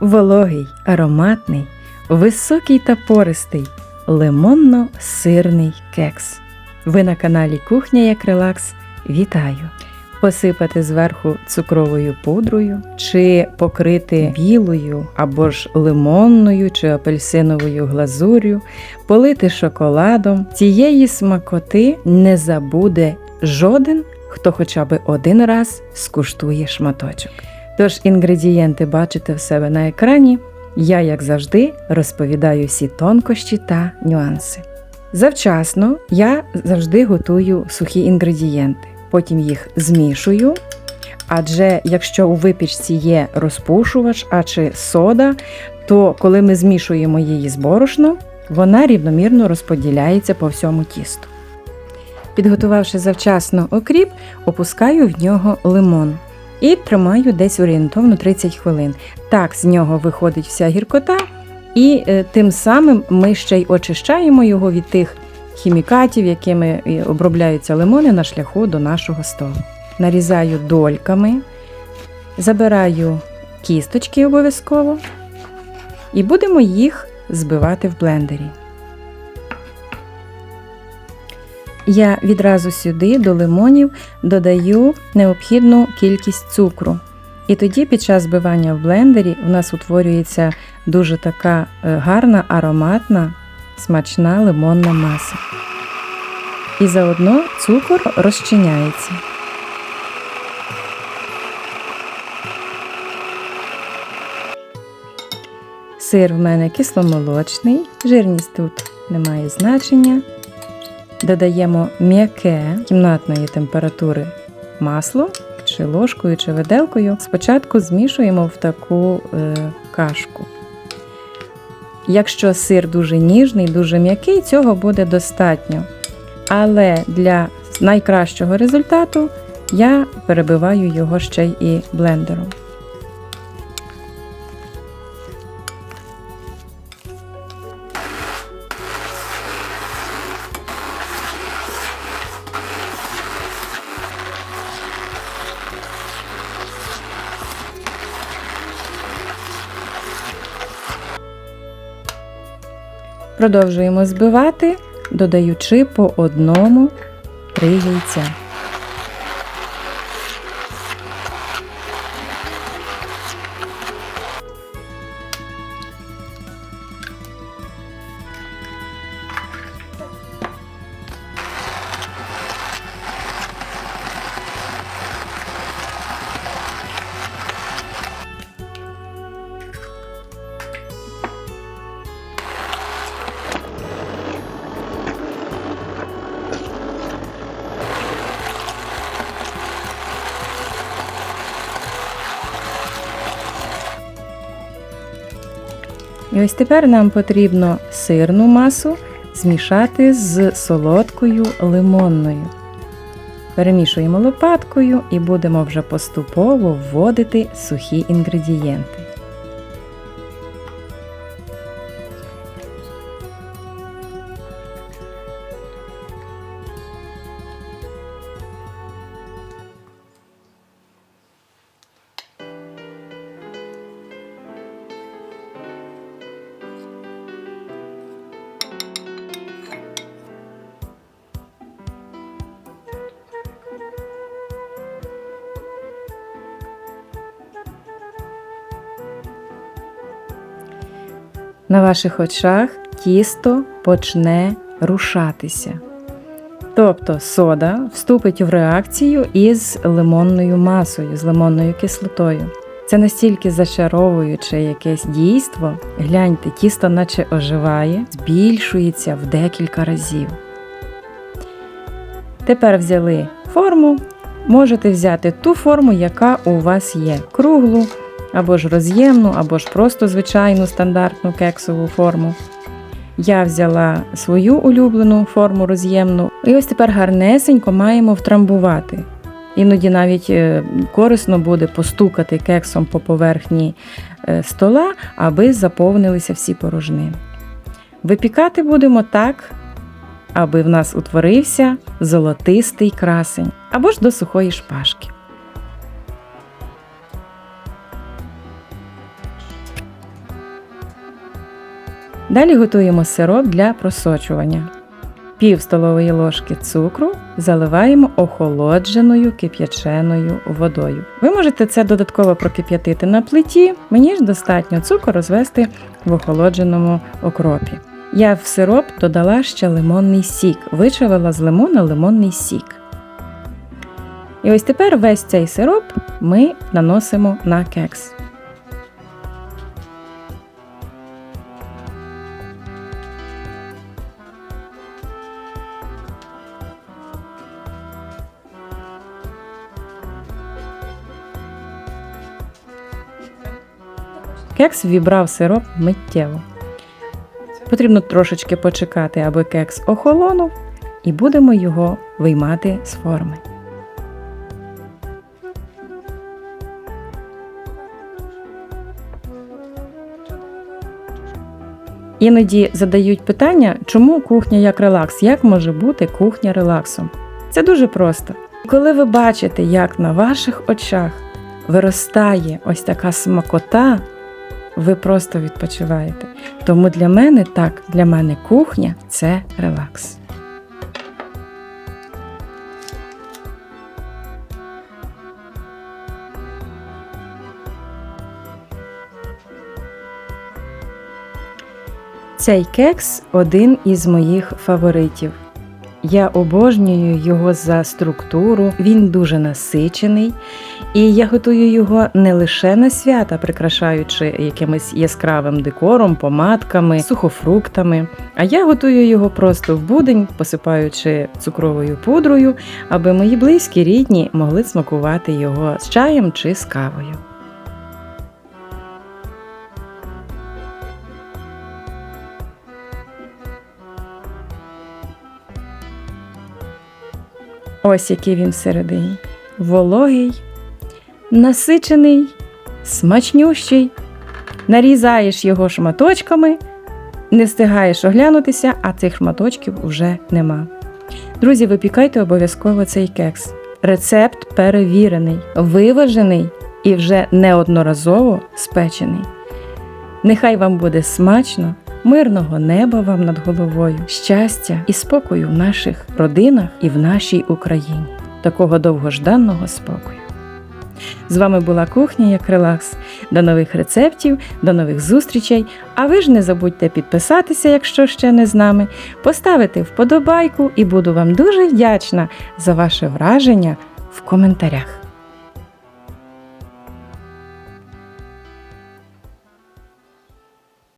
Вологий, ароматний, високий та пористий, лимонно-сирний кекс. Ви на каналі Кухня як релакс. Вітаю! Посипати зверху цукровою пудрою, чи покрити білою або ж лимонною чи апельсиновою глазур'ю, полити шоколадом. Цієї смакоти не забуде жоден, хто хоча б один раз скуштує шматочок. Тож інгредієнти бачите в себе на екрані. Я, як завжди, розповідаю всі тонкощі та нюанси. Завчасно я завжди готую сухі інгредієнти, потім їх змішую. Адже якщо у випічці є розпушувач а чи сода, то коли ми змішуємо її з борошном, вона рівномірно розподіляється по всьому тісту. Підготувавши завчасно окріп, опускаю в нього лимон і тримаю десь орієнтовно 30 хвилин. Так з нього виходить вся гіркота, і е, тим самим ми ще й очищаємо його від тих хімікатів, якими е, обробляються лимони на шляху до нашого столу. Нарізаю дольками, забираю кісточки обов'язково і будемо їх збивати в блендері. Я відразу сюди до лимонів додаю необхідну кількість цукру. І тоді під час збивання в блендері у нас утворюється дуже така е, гарна, ароматна, смачна лимонна маса. І заодно цукор розчиняється. Сир в мене кисломолочний, жирність тут не має значення. Додаємо м'яке кімнатної температури масло, чи ложкою, чи виделкою. Спочатку змішуємо в таку е, кашку. Якщо сир дуже ніжний, дуже м'який, цього буде достатньо. Але для найкращого результату я перебиваю його ще й блендером. Продовжуємо збивати, додаючи по одному три яйця. І ось тепер нам потрібно сирну масу змішати з солодкою лимонною. Перемішуємо лопаткою і будемо вже поступово вводити сухі інгредієнти. На ваших очах тісто почне рушатися. Тобто сода вступить в реакцію із лимонною масою, з лимонною кислотою. Це настільки зачаровуюче якесь дійство. Гляньте, тісто наче оживає, збільшується в декілька разів. Тепер взяли форму. Можете взяти ту форму, яка у вас є: круглу, або ж роз'ємну, або ж просто звичайну стандартну кексову форму. Я взяла свою улюблену форму роз'ємну, і ось тепер гарнесенько маємо втрамбувати. Іноді навіть е, корисно буде постукати кексом по поверхні е, стола, аби заповнилися всі порожни. Випікати будемо так, аби в нас утворився золотистий красень або ж до сухої шпажки. Далі готуємо сироп для просочування. Пів столової ложки цукру заливаємо охолодженою кип'яченою водою. Ви можете це додатково прокип'ятити на плиті. Мені ж достатньо цукор розвести в охолодженому окропі. Я в сироп додала ще лимонний сік, вичавила з лимона лимонний сік. І ось тепер весь цей сироп ми наносимо на кекс. Кекс вібрав сироп миттєво. Потрібно трошечки почекати, аби кекс охолонув, і будемо його виймати з форми. Іноді задають питання, чому кухня як релакс, як може бути кухня релаксом? Це дуже просто. Коли ви бачите, як на ваших очах виростає ось така смакота, ви просто відпочиваєте. Тому для мене так, для мене кухня це релакс. Цей кекс один із моїх фаворитів. Я обожнюю його за структуру, він дуже насичений, і я готую його не лише на свята, прикрашаючи якимось яскравим декором, помадками, сухофруктами. А я готую його просто в будень, посипаючи цукровою пудрою, аби мої близькі рідні могли смакувати його з чаєм чи з кавою. Ось який він всередині. Вологий, насичений, смачнющий. Нарізаєш його шматочками, не встигаєш оглянутися, а цих шматочків вже нема. Друзі, випікайте обов'язково цей кекс. Рецепт перевірений, виважений і вже неодноразово спечений. Нехай вам буде смачно, мирного неба вам над головою, щастя і спокою в наших родинах і в нашій Україні. Такого довгожданного спокою. З вами була кухня як релакс. До нових рецептів, до нових зустрічей. А ви ж не забудьте підписатися, якщо ще не з нами, поставити вподобайку і буду вам дуже вдячна за ваше враження в коментарях.